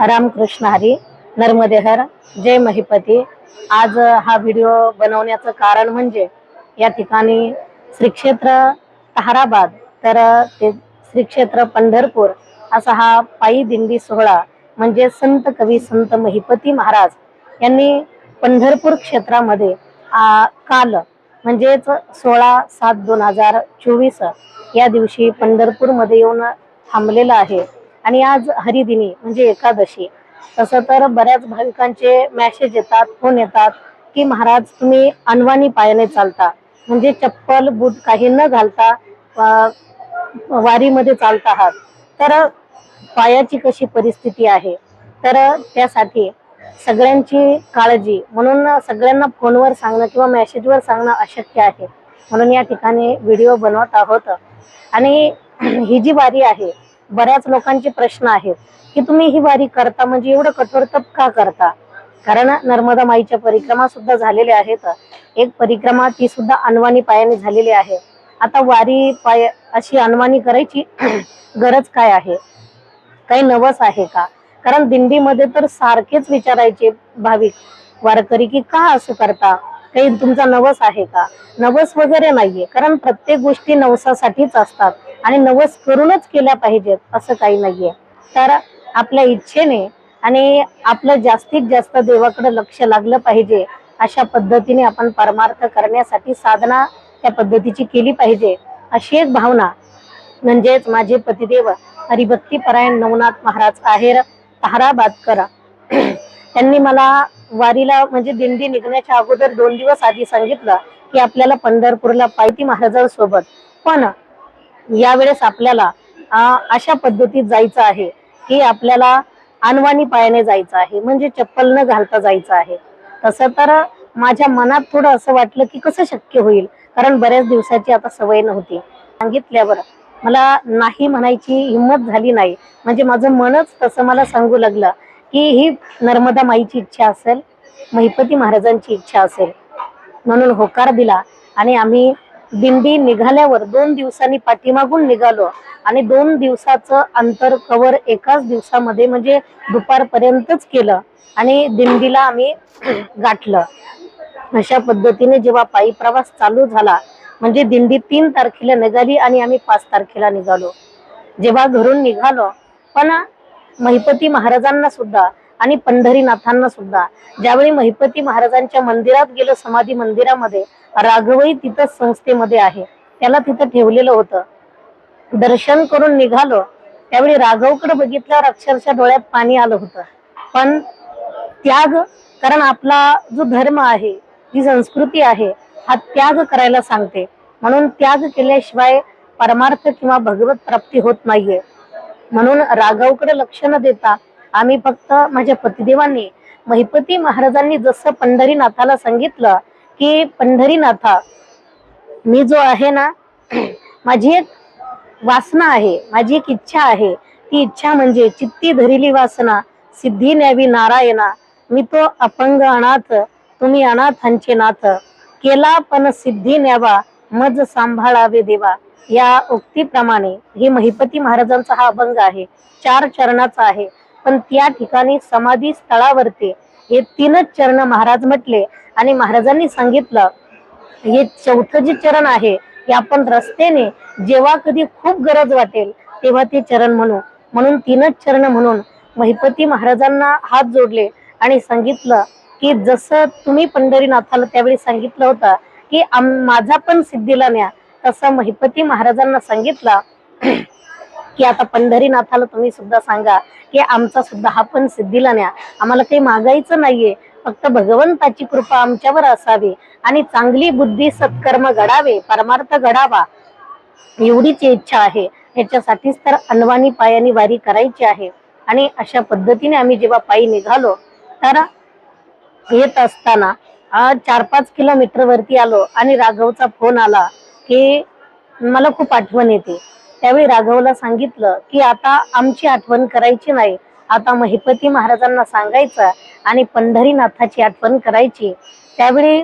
रामकृष्ण हरी नर्मदेहर जय महिपती. आज हा व्हिडिओ बनवण्याचं कारण म्हणजे या ठिकाणी श्री क्षेत्र ताहराबाद तर ते श्री क्षेत्र पंढरपूर असा हा पायी दिंडी सोहळा म्हणजे संत कवी संत महिपती महाराज यांनी पंढरपूर क्षेत्रामध्ये आ, काल म्हणजेच सोळा सात दोन हजार चोवीस या दिवशी पंढरपूरमध्ये येऊन थांबलेला आहे. आणि आज हरिदिनी म्हणजे एकादशी. तसं तर बऱ्याच भाविकांचे मॅसेज येतात फोन येतात की महाराज तुम्ही अनवाणी पायाने चालता. म्हणजे चप्पल बूट काही न घालता वारीमध्ये चालत आहात. तर पायाची कशी परिस्थिती आहे? तर त्यासाठी सगळ्यांची काळजी म्हणून सगळ्यांना फोनवर सांगणं किंवा मेसेजवर सांगणं अशक्य आहे. म्हणून या ठिकाणी व्हिडिओ बनवत आहोत. आणि ही जी वारी आहे बऱ्याच लोकांचे प्रश्न आहेत की तुम्ही ही वारी करता म्हणजे एवढं कठोर तप का करता? कारण नर्मदा माईच्या परिक्रमा सुद्धा झालेल्या आहेत. एक परिक्रमा ती सुद्धा अनवाणी पायाने झालेली आहे. आता वारी पाय अशी अनवाणी करायची गरज काय आहे? काही नवस आहे का? कारण दिंडीमध्ये तर सारखेच विचारायचे भाविक वारकरी की का असं करता? काही तुमचा नवस आहे का? नवस वगैरे नाहीये. कारण प्रत्येक गोष्टी नवसासाठीच असतात. आणि नवस करूनच केल्या पाहिजेत असं काही नाहीये. तर आपल्या इच्छेने आणि आपलं जास्तीत जास्त देवाकडे लक्ष लागलं पाहिजे अशा पद्धतीने आपण परमार्थ करण्यासाठी साधना त्या पद्धतीची केली पाहिजे अशी एक भावना. म्हणजेच माझे पतिदेव हरिभक्ती परायण नवनाथ महाराज आहेर ताहराबादकर त्यांनी मला वारीला म्हणजे दिंडी निघण्याच्या अगोदर दोन दिवस आधी सांगितलं की आपल्याला पंढरपूरला पायती महाराजांसोबत. पण यावेळेस आपल्याला अशा पद्धतीत जायचं आहे की आपल्याला अनवाणी पायाने जायचं आहे म्हणजे चप्पल न घालता जायचं आहे. तसं तर माझ्या मनात थोडं असं वाटलं की कसं शक्य होईल कारण बऱ्याच दिवसाची आता सवय नव्हती. सांगितल्यावर मला नाही म्हणायची हिंमत झाली नाही. म्हणजे माझं मनच तसं मला सांगू लागलं की ही नर्मदा माईची इच्छा असेल महिपती महाराजांची इच्छा असेल म्हणून होकार दिला आणि आम्ही दिंडी निघाल्यावर दोन दिवसांनी पाठीमागून निघालो आणि दोन दिवसाचं अंतर कवर एकाच दिवसामध्ये म्हणजे दुपारपर्यंतच केलं आणि दिंडीला आम्ही गाठलं. अशा पद्धतीने जेव्हा पायी प्रवास चालू झाला म्हणजे दिंडी तीन तारखेला निघाली आणि आम्ही पाच तारखेला निघालो. जेव्हा घरून निघालो पण महिपती महाराजांना सुद्धा आणि पंढरीनाथांना सुद्धा ज्यावेळी महिपती महाराजांच्या मंदिरात गेलो समाधी मंदिरामध्ये राघवही तिथं संस्थेमध्ये आहे. त्याला तिथं ठेवलेलं होतं. दर्शन करून निघालो. त्यावेळी राघवकडे बघितल्यावर अक्षरशः डोळ्यात पाणी आलं होतं. पण त्याग कारण आपला जो धर्म आहे जी संस्कृती आहे हा त्याग करायला सांगते. म्हणून त्याग केल्याशिवाय परमार्थ किंवा भगवत प्राप्ती होत नाहीये. म्हणून राघवकडे लक्ष न देता आम्ही फक्त माझ्या पतिदेवांनी महिपती महाराजांनी जसं पंढरीनाथाला सांगितलं की पंढरीनाथा मी जो आहे ना माझी एक वासना आहे माझी एक इच्छा आहे. ती इच्छा म्हणजे चित्ती धरिली वासना सिद्धी न्यावी नारायणा. मी तो अपंग अनाथ तुम्ही अनाथांचे नाथ. केला पण सिद्धी न्यावा मज सांभाळावे देवा. या उक्तीप्रमाणे हे महिपती महाराजांचा हा अभंग आहे. चार चरणाचा आहे. पण त्या ठिकाणी समाधी स्थळावरती हे तीनच चरण महाराज म्हटले. आणि महाराजांनी सांगितलं हे चौथं जे चरण आहे हे आपण रस्त्याने जेव्हा कधी खूप गरज वाटेल तेव्हा ते चरण म्हणू. म्हणून तीनच चरण म्हणून महिपती महाराजांना हात जोडले आणि सांगितलं की जसं तुम्ही पंढरीनाथाला त्यावेळी सांगितलं होतं की माझा पण सिद्धीला न्या. तसं महिपती महाराजांना सांगितलं की आता पंढरीनाथाला तुम्ही सुद्धा सांगा की आमचा सुद्धा हा पण सिद्धीला न्या. आम्हाला काही मागायचं नाहीये. फक्त भगवंताची कृपा आमच्यावर असावी आणि चांगली बुद्धी सत्कर्म घडावे परमार्थ घडावा एवढीच इच्छा आहे. याच्यासाठीच तर अनवाणी पायानी वारी करायची आहे. आणि अशा पद्धतीने आम्ही जेव्हा पायी निघालो तर येत असताना चार पाच किलोमीटर वरती आलो आणि राघवचा फोन आला की मला खूप आठवण येते. त्यावेळी राघवला सांगितलं की आता आमची आठवण करायची नाही. आता महिपती महाराजांना सांगायचा आणि पंढरीनाथाची आठवण करायची. त्यावेळी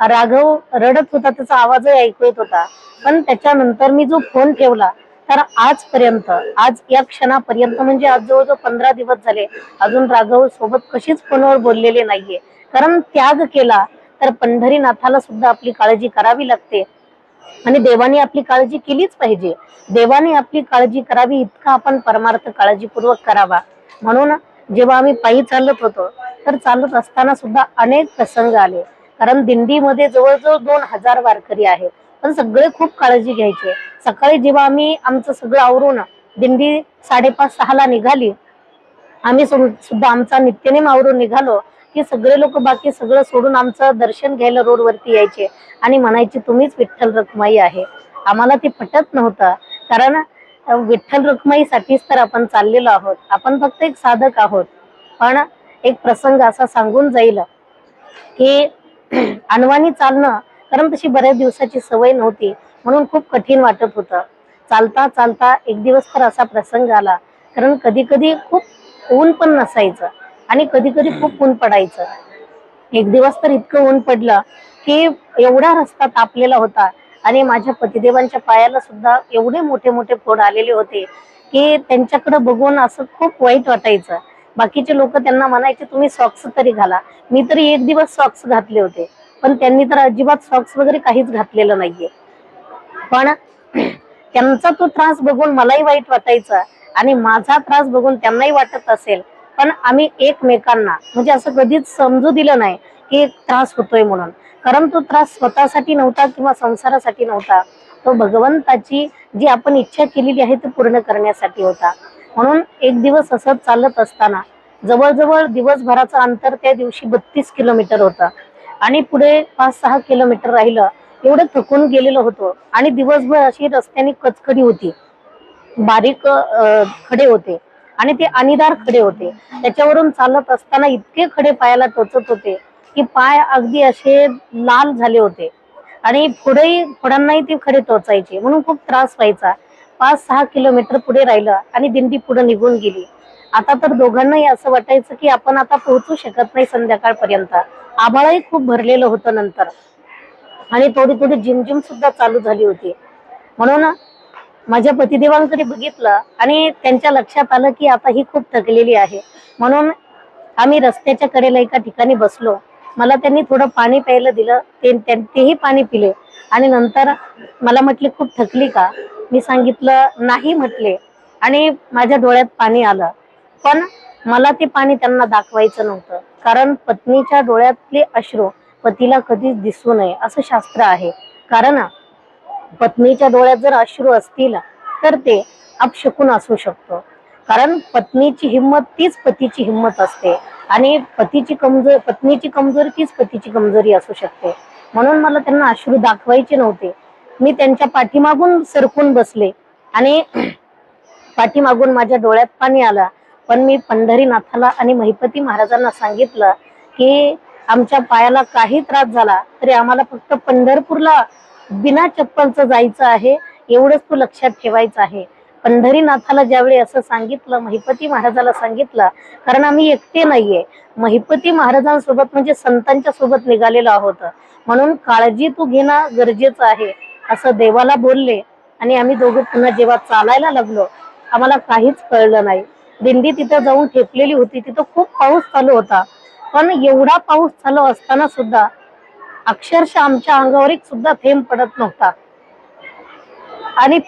राघव रडत होता त्याचा आवाजही ऐकू येत होता. पण त्याच्यानंतर मी जो फोन ठेवला तर आजपर्यंत आज या क्षणापर्यंत म्हणजे आज जवळजवळ पंधरा दिवस झाले अजून राघव सोबत कशीच फोनवर बोललेले नाहीये. कारण त्याग केला तर पंढरीनाथाला सुद्धा आपली काळजी करावी लागते. आणि देवाने आपली काळजी केलीच पाहिजे. देवाने आपली काळजी करावी इतका आपण परमार्थ काळजीपूर्वक करावा. म्हणून जेव्हा आम्ही पायी चालत होतो तर चालत असताना सुद्धा अनेक प्रसंग आले. कारण दिंडीमध्ये जवळजवळ दोन हजार वारकरी आहेत. पण सगळे खूप काळजी घ्यायचे. सकाळी जेव्हा आम्ही आमचं सगळं आवरून दिंडी साडेपाच सहाला निघाली आम्ही सुद्धा आमचा नित्यनेम आवरून निघालो की सगळे लोक बाकी सगळं सोडून आमचं दर्शन घ्यायला रोडवरती यायचे. आणि म्हणायचे तुम्हीच विठ्ठल रखुमाई आहे. आम्हाला ते पटत नव्हतं. कारण विठ्ठल रुक्माईसाठीच तर आपण चाललेलो आहोत. आपण फक्त एक साधक आहोत. पण एक प्रसंग असा सांगून जाईल की अनवाणी चालणं कारण तशी बऱ्याच दिवसाची सवय नव्हती. म्हणून खूप कठीण वाटत होतं. चालता चालता एक दिवस तर असा प्रसंग आला. कारण कधी कधी खूप ऊन पण नसायचं आणि कधी कधी खूप ऊन पडायचं. एक दिवस तर इतकं ऊन पडलं की एवढा रस्ता तापलेला होता आणि माझ्या पतिदेवांच्या पायाला सुद्धा एवढे मोठे मोठे फोड आलेले होते की त्यांच्याकडे बघून असं खूप वाईट वाटायचं. बाकीचे लोक त्यांना म्हणायचे तुम्ही सॉक्स तरी घाला. मी तरी एक दिवस सॉक्स घातले होते. पण त्यांनी तर अजिबात सॉक्स वगैरे काहीच घातलेलं नाहीये. पण त्यांचा तो त्रास बघून मलाही वाईट वाटायचा आणि माझा त्रास बघून त्यांनाही वाटत असेल पण आम्ही एकमेकांना म्हणजे असं कधीच समजू दिलं नाही की त्रास होतोय म्हणून. कारण तो त्रास स्वतःसाठी नव्हता किंवा संसारासाठी नव्हता. तो भगवंताची जी आपण इच्छा केलेली आहे ती पूर्ण करण्यासाठी होता. म्हणून एक दिवस असं चालत असताना जवळजवळ दिवसभराचं अंतर त्या दिवशी बत्तीस किलोमीटर होतं. आणि पुढे पाच सहा किलोमीटर राहिलं एवढं थकून गेलेलो होतो. आणि दिवसभर अशी रस्त्याने कचकडी होती. बारीक खडे होते. आणि ते अनिदार खडे होते. त्याच्यावरून चालत असताना इतके खडे पायाला टोचत होते की पाय अगदी असे लाल झाले होते. आणि पुढेही फुडांनाही ते खडे टोचायचे. म्हणून खूप त्रास व्हायचा. पाच सहा किलोमीटर पुढे राहिलं आणि दिंडी पुढे निघून गेली. आता तर दोघांनाही असं वाटायचं की आपण आता पोहोचू शकत नाही संध्याकाळपर्यंत. आभाळही खूप भरलेलं होतं नंतर. आणि थोडी थोडी जिमजिम सुद्धा चालू झाली होती. म्हणून माझ्या पतिदेवांकडे बघितलं आणि त्यांच्या लक्षात आलं की आता ही खूप थकलेली आहे. म्हणून आम्ही रस्त्याच्या कडेला एका ठिकाणी बसलो. मला त्यांनी थोडं पाणी प्यायला दिलं. ते तेही पाणी पिले. आणि नंतर मला म्हटले खूप थकली का? मी सांगितलं नाही म्हटले. आणि माझ्या डोळ्यात पाणी आलं. पण मला ते पाणी त्यांना दाखवायचं नव्हतं. कारण पत्नीच्या डोळ्यातले अश्रू पतीला कधीच दिसू नये असं शास्त्र आहे. कारण पत्नीच्या डोळ्यात जर अश्रू असतील तर ते अपशकून असू शकतो. कारण पत्नीची हिंमत तीच पतीची हिंमत असते. आणि पतीची कमजोर पत्नीची कमजोरी तीच पतीची कमजोरी असू शकते. म्हणून मला त्यांना अश्रू दाखवायचे नव्हते. मी त्यांच्या पाठीमागून सरकून बसले आणि पाठीमागून माझ्या डोळ्यात पाणी आलं. पण मी पंढरीनाथाला आणि महिपती महाराजांना सांगितलं की आमच्या पायाला काही त्रास झाला तरी आम्हाला फक्त पंढरपूरला बिना चप्पलचं जायचं आहे एवढंच तू लक्षात ठेवायचं आहे. पंढरीनाथाला ज्यावेळी असं सांगितलं महिपती महाराजाला सांगितलं कारण आम्ही एकटे नाहीये. महिपती महाराजांसोबत म्हणजे संतांच्या सोबत निघालेलो आहोत. म्हणून काळजी तू घेणं गरजेचं आहे असं देवाला बोलले आणि आम्ही दोघं पुन्हा जेव्हा चालायला लागलो आम्हाला काहीच कळलं नाही. दिंडी तिथं जाऊन ठेपलेली होती तिथं खूप पाऊस चालू होता. पण एवढा पाऊस चालू असताना सुद्धा अक्षरशः आमच्या अंगावर एक सुद्धा थेंब पडत नव्हता. आणि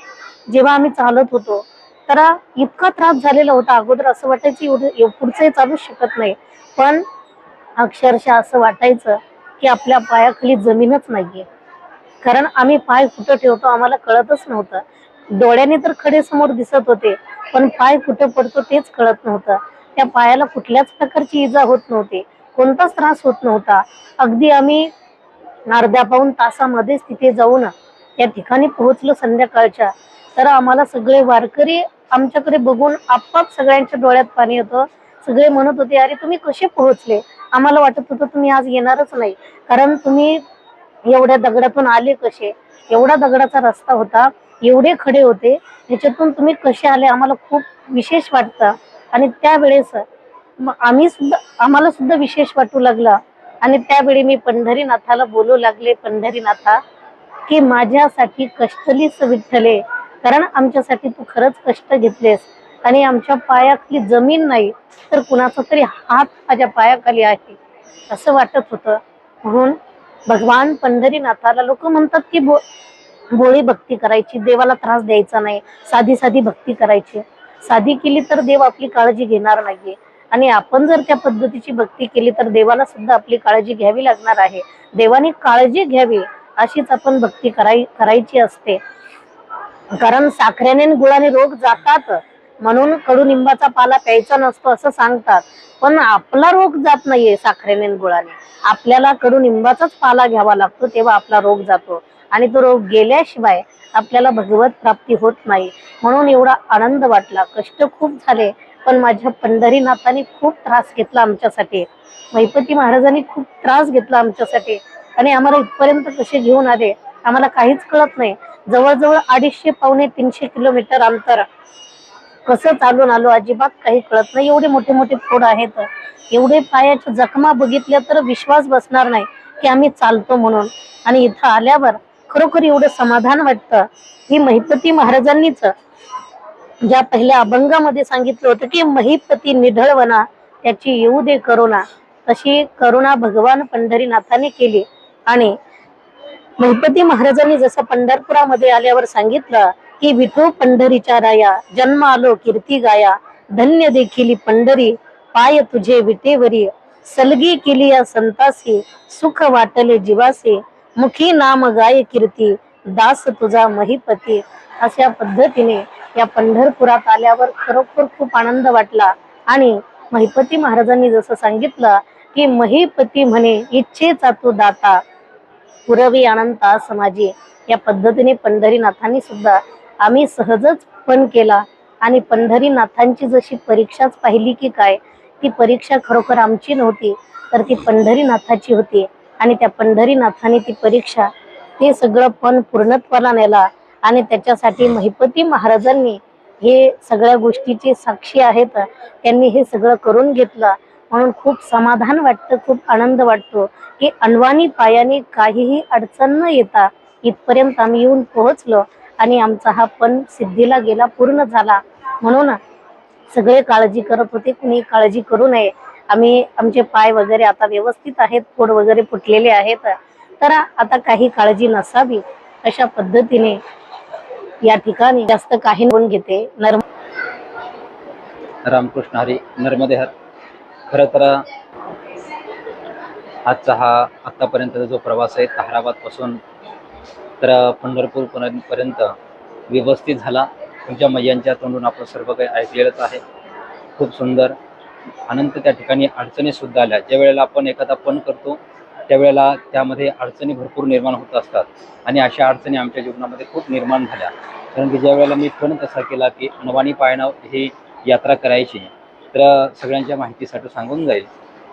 जेव्हा आम्ही चालत होतो तर इतका त्रास झालेला होता. अगोदर असं वाटायचं एवढं पुढचं चालू शकत नाही. पण अक्षरशः असं वाटायचं की आपल्या पायाखाली जमीनच नाहीये. कारण आम्ही पाय कुठं ठेवतो आम्हाला कळतच नव्हतं. डोळ्याने तर खडे समोर दिसत होते पण पाय कुठं पडतो तेच कळत नव्हतं. त्या पायाला कुठल्याच प्रकारची इजा होत नव्हती. कोणताच त्रास होत नव्हता. अगदी आम्ही अर्ध्या पाऊन तासामध्येच तिथे जाऊन त्या ठिकाणी पोहोचलो संध्याकाळच्या. तर आम्हाला सगळे वारकरी आमच्याकडे बघून आपाप सगळ्यांच्या डोळ्यात पाणी येतं. सगळे म्हणत होते अरे तुम्ही कसे पोहोचले? आम्हाला वाटत होतं तुम्ही आज येणारच नाही. कारण तुम्ही एवढ्या दगडातून आले कसे? एवढा दगडाचा रस्ता होता. एवढे खडे होते. त्याच्यातून तुम्ही कसे आले? आम्हाला खूप विशेष वाटतं. आणि त्यावेळेस मग आम्ही सुद्धा आम्हाला सुद्धा विशेष वाटू लागला. आणि त्यावेळी मी पंढरीनाथाला बोलू लागले पंढरीनाथा की माझ्यासाठी कष्टलीच विठ्ठले कारण आमच्यासाठी तू खरंच कष्ट घेतलेस आणि आमच्या पायाखाली जमीन नाही तर कुणाचा तरी हात माझ्या पायाखाली आहे. असं वाटत होतं. म्हणून भगवान पंढरीनाथाला लोक म्हणतात की बो बोळी भक्ती करायची देवाला त्रास द्यायचा नाही साधी साधी भक्ती करायची. साधी केली तर देव आपली काळजी घेणार नाहीये. आणि आपण जर त्या पद्धतीची भक्ती केली तर देवाला सुद्धा आपली काळजी घ्यावी लागणार आहे. देवाने काळजी घ्यावी अशीच आपण भक्ती कराय करायची असते. कारण साखरेने गुळाने रोग जातात म्हणून कडुनिंबाचा पाला प्यायचा नसतो असं सांगतात. पण आपला रोग जात नाहीये साखरेने गुळाने. आपल्याला कडुनिंबाचाच पाला घ्यावा लागतो तेव्हा आपला रोग जातो. आणि तो रोग गेल्याशिवाय आपल्याला भगवत प्राप्ती होत नाही. म्हणून एवढा आनंद वाटला. कष्ट खूप झाले. पण माझ्या पंढरीनाथाने खूप त्रास घेतला आमच्यासाठी. महिपती महाराजांनी खूप त्रास घेतला आमच्यासाठी. आणि आम्हाला इथपर्यंत कसे घेऊन आले आम्हाला काहीच कळत नाही. जवळजवळ अडीचशे पावणे तीनशे किलोमीटर अंतर. कसं चालून आलो अजिबात काही कळत नाही. एवढे मोठे मोठे फोड आहेत. एवढे पायाच्या जखमा बघितल्या तर विश्वास बसणार नाही की आम्ही चालतो म्हणून. आणि इथं आल्यावर खरोखर एवढं समाधान वाटतं. की महिपती महाराजांनीच ज्या पहिल्या अभंगामध्ये सांगितलं होतं की महिपती निढळवना त्याची येऊ दे करुणा. तशी करुणा भगवान पंढरीनाथाने केली. आणि महिपती महाराजांनी जसं पंढरपुरामध्ये आल्यावर सांगितलं की विठो पंढरीच्या राया जन्म आलो कीर्ती गाया. धन्य देखील पंढरी पाय तुझे विटेवरी. सलगी केली या संतासी सुख वाटले जीवासी. मुखी नाम गाय कीर्ती दास तुझा महिपती. अशा पद्धतीने या पंढरपुरात आल्यावर खरोखर खूप आनंद वाटला. आणि महिपती महाराजांनी जसं सांगितलं की महिपती म्हणे इच्छेचा तो दाता पुरवी अनंता समाजी. या पद्धतीने पंढरीनाथांनी सुद्धा आम्ही सहजच पण केला. आणि पंढरीनाथांची जशी परीक्षाच पाहिली की काय ती परीक्षा खरोखर आमची नव्हती तर ती पंढरीनाथाची होती. आणि त्या पंढरीनाथाने ती परीक्षा ते सगळं पण पूर्णत्वाला नेला. आणि त्याच्यासाठी महिपती महाराजांनी हे सगळ्या गोष्टीचे साक्षी आहेत. त्यांनी हे सगळं करून घेतलं. म्हणून खूप समाधान वाटतं खूप आनंद वाटतो की अनवाणी पायाने काहीही अडचण न येता इथपर्यंत आम्ही येऊन पोहोचलो आणि आमचा हा पण सिद्धीला गेला पूर्ण झाला. म्हणून सगळे काळजी करत होते कुणी काळजी करू नये. आम्ही आमचे पाय वगैरे आता व्यवस्थित आहेत फोड वगैरे फुटलेले आहेत. तर आता काही काळजी नसावी अशा पद्धतीने या ठिकाणी जास्त काही होऊन घेते. नर्म रामकृष्ण हरी नर्मदे हर खरं तर आजचा हा आत्तापर्यंतचा जो प्रवास आहे ताहराबादपासून तर पंढरपूर पर्यंत- व्यवस्थित झाला. तुमच्या मैयांच्या तोंडून आपण सर्व काही ऐकलेलंच आहे. खूप सुंदर. अनंत त्या ठिकाणी अडचणीसुद्धा आल्या. ज्या वेळेला आपण एखादा पण करतो त्यावेळेला त्यामध्ये अडचणी भरपूर निर्माण होत असतात. आणि अशा अडचणी आमच्या जीवनामध्ये खूप निर्माण झाल्या. कारण की ज्या वेळेला मी पण तसा केला की अनवाणी पायनं ही यात्रा करायची तर सगळ्यांच्या माहितीसाठी सांगून जाईल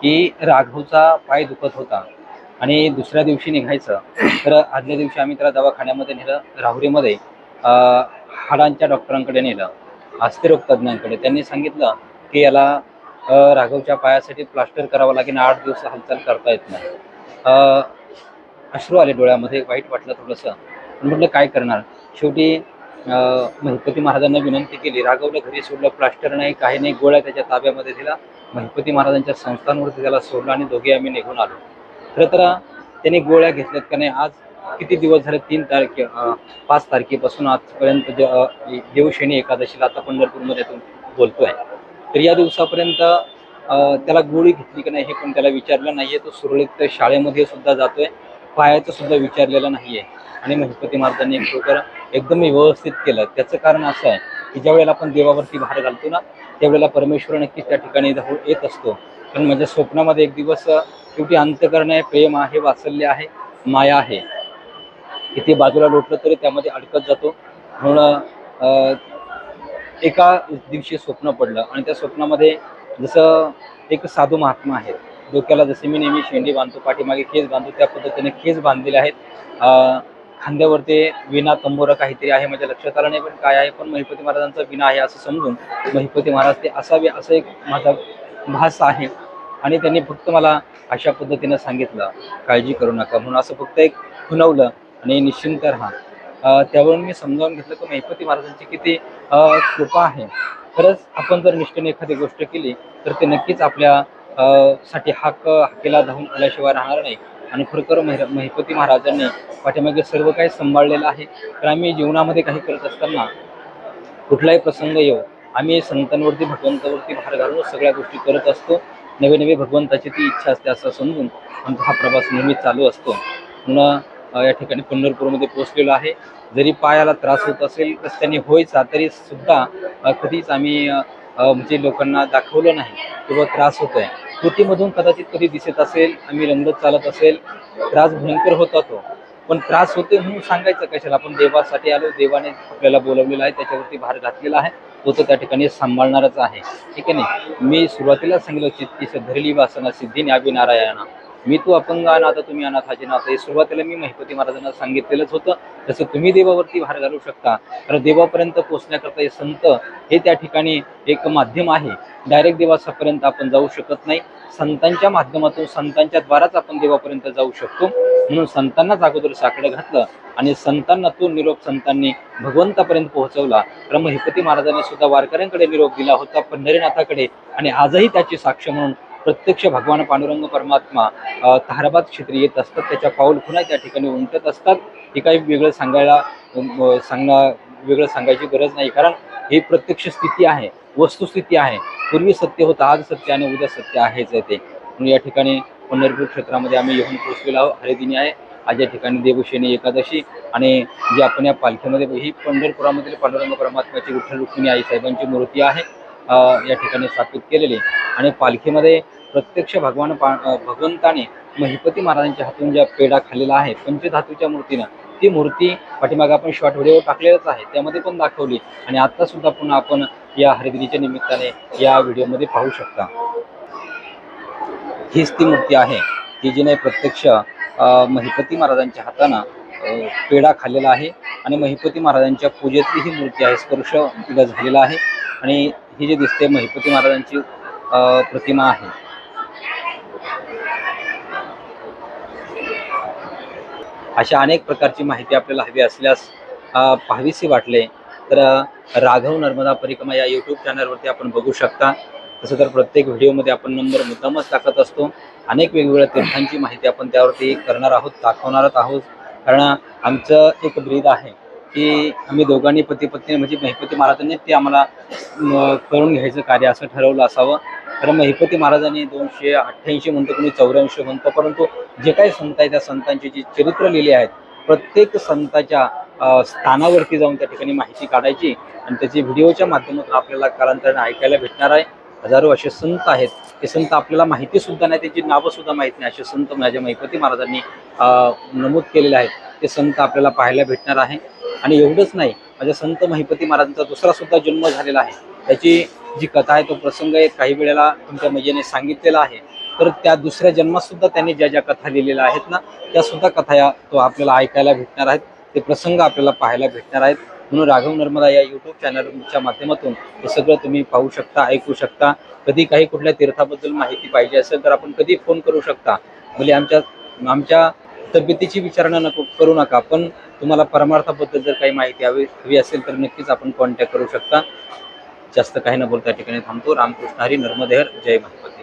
की राघवचा पाय दुखत होता आणि दुसऱ्या दिवशी निघायचं. तर आदल्या दिवशी आम्ही त्याला दवाखान्यामध्ये नेलं राहुरीमध्ये हाडांच्या डॉक्टरांकडे नेलं अस्थिरोग तज्ज्ञांकडे त्यांनी सांगितलं की याला राघवच्या पायासाठी प्लास्टर करावं लागेल आठ दिवस हालचाल करता येत नाही. अश्रू आले डोळ्यामध्ये वाईट वाटलं थोडंसं. पण म्हटलं काय करणार? शेवटी अं, महिपती महाराजांना विनंती केली. राघवला घरी सोडलं प्लास्टर नाही काही नाही गोळ्या त्याच्या ताब्यामध्ये दिला. महिपती महाराजांच्या संस्थांवरती त्याला सोडलं आणि दोघे आम्ही निघून आलो. खरं तर त्यांनी गोळ्या घेतल्यात का नाही आज किती दिवस झाले? तीन तारखे पाच तारखेपासून आजपर्यंत जे, देवशनी एकादशीला आता पंढरपूरमध्ये बोलतोय. तर या दिवसापर्यंत त्याला गोळी घेतली की नाही हे पण त्याला विचारलं नाहीये. तो सुरळीत शाळेमध्ये सुद्धा जातोय. पायाचं सुद्धा विचारलेलं नाहीये. आणि महिपती महाराजांनी खरोखर एकदम व्यवस्थित केलं त्याचं कारण असं आहे की ज्या वेळेला आपण देवावरती भार घालतो ना त्यावेळेला परमेश्वर नक्कीच त्या ठिकाणी धावून येत असतो. पण माझ्या स्वप्नामध्ये एक दिवस शेवटी अंतकरण आहे प्रेम आहे वासल्य आहे माया आहे. किती बाजूला लोटलं तरी त्यामध्ये अडकत जातो. म्हणून अं, एका दिवशी स्वप्न पडलं आणि त्या स्वप्नामध्ये जसं एक साधू महात्मा आहेत डोक्याला जसे मी नेहमी शेंडी बांधतो पाठीमागे केस बांधतो त्या पद्धतीने केस बांधलेले आहेत. खांद्यावरती विना तंबोरा काहीतरी आहे माझ्या लक्षात आलं नाही पण काय आहे पण महिपती महाराजांचा विना आहे असं समजून महिपती महाराज ते असावे असं एक माझा भास आहे. आणि त्यांनी फक्त मला अशा पद्धतीनं सांगितलं काळजी करू नका. म्हणून असं फक्त एक खुनवलं आणि निश्चिंत राहा. त्यावरून मी समजावून घेतलं की महिपती महाराजांची किती कृपा आहे. खरंच आपण जर निष्ठेने एखादी गोष्ट केली तर ते नक्कीच आपल्या साठी हाक हाकेला धावून आल्याशिवाय राहणार नाही. आणि खरोखर महिपती महाराजांनी पाठीमागे सर्व काही सांभाळलेलं आहे. तर आम्ही जीवनामध्ये काही करत असताना कुठलाही प्रसंग येऊ आम्ही संतांवरती भगवंतावरती भार घालून सगळ्या गोष्टी करत असतो. नवे नवे भगवंताची ती इच्छा असते असं समजून आमचा हा प्रवास नेहमी चालू असतो. म्हणून या ठिकाणी पंढरपूरमध्ये पोहोचलेलो आहे. जरी पायाला त्रास होत असेल रस्त्याने व्हायचा तरी सुद्धा कधीच आम्ही म्हणजे लोकांना दाखवलं नाही किंवा त्रास होतोय. कृतीमधून कदाचित कधी दिसत असेल आम्ही रंगत चालत असेल त्रास भयंकर होता तो पण त्रास होते म्हणून सांगायचं कशाला? आपण देवासाठी आलो देवाने आपल्याला बोलवलेलं आहे त्याच्यावरती भार घातलेला आहे. तो तर त्या ठिकाणी सांभाळणारच आहे. ठीक आहे नाही? मी सुरुवातीला सांगितलं चित्ती धरली वासना सिद्धी न्यावी नारायणा मी तू अपंग अनाथ तुम्ही अनाथ हाचे नाथ हे सुरुवातीला मी महिपती महाराजांना सांगितलेलंच होतं. तसं तुम्ही देवावरती भार घालू शकता कारण देवापर्यंत पोहोचण्याकरता हे संत हे त्या ठिकाणी एक माध्यम आहे. डायरेक्ट देवासापर्यंत आपण जाऊ शकत नाही. संतांच्या माध्यमातून संतांच्या द्वाराच आपण देवापर्यंत जाऊ शकतो. म्हणून संतांनाच अगोदर साकडं घातलं आणि संतांना तो निरोप संतांनी भगवंतापर्यंत पोहोचवला. तर महिपती महाराजांनी सुद्धा वारकऱ्यांकडे निरोप दिला होता पंढरीनाथाकडे. आणि आजही त्याची साक्ष म्हणून प्रत्यक्ष भगवान पांडुरंग परमात्मा अ, क्षेत्री येत असतात. त्याच्या पाऊल खुणा त्या ठिकाणी उमटत असतात. हे काही वेगळं सांगायला सांगणं वेगळं सांगायची गरज नाही. कारण ही प्रत्यक्ष स्थिती आहे वस्तुस्थिती आहे. पूर्वी सत्य होतं आज सत्य आणि उद्या सत्य आहेच आहे ते. म्हणून या ठिकाणी पंढरपूर क्षेत्रामध्ये आम्ही येऊन पोहोचलेलो आहोत. हरिदिनी आहे. आज या ठिकाणी देवशेनी एकादशी आणि जे आपण या पालखीमध्ये ही पंढरपुरामधील पांडुरंग परमात्म्याची विठ्ठल रुक्मिणी आई साहेबांची मूर्ती आहे. या ठिकाणी स्थापित केलेली आणि पालखीमध्ये प्रत्यक्ष भगवान पा भगवंताने महिपती महाराजांच्या हातून ज्या पेढा खाल्लेला आहे पंचधातूच्या मूर्तीनं ती मूर्ती पाठीमागे आपण शॉर्ट व्हिडिओ टाकलेलाच आहे. त्यामध्ये पण दाखवली आणि आता सुद्धा पुन्हा आपण या हरिदिनीच्या निमित्ताने या व्हिडिओमध्ये पाहू शकता. हीच ती मूर्ती आहे की जिने प्रत्यक्ष महिपती महाराजांच्या हातानं पेढा खाल्लेला आहे. आणि महिपती महाराजांच्या पूजेतली ही मूर्ती आहे स्पर्श तिला झालेला आहे. आणि ही जी दिसते महिपती महाराजांची प्रतिमा आहे. अशा अनेक प्रकारची माहिती आपल्याला हवी असल्यास पाहावीसी वाटले तर राघव नर्मदा परिक्रमा या यूट्यूब चॅनलवरती आपण बघू शकता. तसं तर प्रत्येक व्हिडिओमध्ये आपण नंबर मुद्दामच टाकत असतो. अनेक वेगवेगळ्या तीर्थांची माहिती आपण त्यावरती करणार आहोत दाखवणारच आहोत. कारण आमचं एक ब्रीद आहे. की आम्ही दोघांनी पती पत्नी म्हणजे महिपती महाराजांनी ते आम्हाला करून घ्यायचं कार्य असं ठरवलं असावं. कारण महिपती महाराजांनी दोनशे अठ्ठ्याऐंशी म्हणतो कोणी चौऱ्याऐंशी म्हणतो. परंतु जे काही संत आहे त्या संतांची जी चरित्र लिहिले आहेत प्रत्येक संताच्या स्थानावरती जाऊन त्या ठिकाणी माहिती काढायची आणि त्याची व्हिडिओच्या माध्यमातून आपल्याला कालांतराने ऐकायला भेटणार आहे. हजारो असे संत आहेत. ते संत आपल्याला माहिती सुद्धा नाही त्याची नावं सुद्धा माहीत नाही. असे संत माझ्या महिपती महाराजांनी नमूद केलेले आहेत. ते संत आपल्याला पाहायला भेटणार आहे. आणि एवढंच नाही माझ्या संत महिपती महाराजांचा दुसरा सुद्धा जन्म झालेला आहे. त्याची जी कथा आहे तो प्रसंग आहे काही वेळेला तुमच्या मजेने सांगितलेला आहे. तर त्या दुसऱ्या जन्मात सुद्धा त्यांनी ज्या ज्या कथा लिहिलेल्या आहेत ना त्या सुद्धा कथा या तो आपल्याला ऐकायला भेटणार आहेत. ते प्रसंग आपल्याला पाहायला भेटणार आहेत. म्हणून राघव नर्मदा या यूट्यूब चॅनलच्या माध्यमातून हे सगळं तुम्ही पाहू शकता ऐकू शकता. कधी काही कुठल्या तीर्थाबद्दल माहिती पाहिजे असेल तर आपण कधी फोन करू शकता. म्हणजे आमच्या आमच्या तब्येतीची विचारणा नको करू नका. पण तुम्हाला परमार्थाबद्दल जर काही माहिती हवी हवी असेल तर नक्कीच आपण कॉन्टॅक्ट करू शकता. जास्त काही न बोलता ठिकाणी थांबतो. रामकृष्ण हरी नर्मदेहर जय महिपती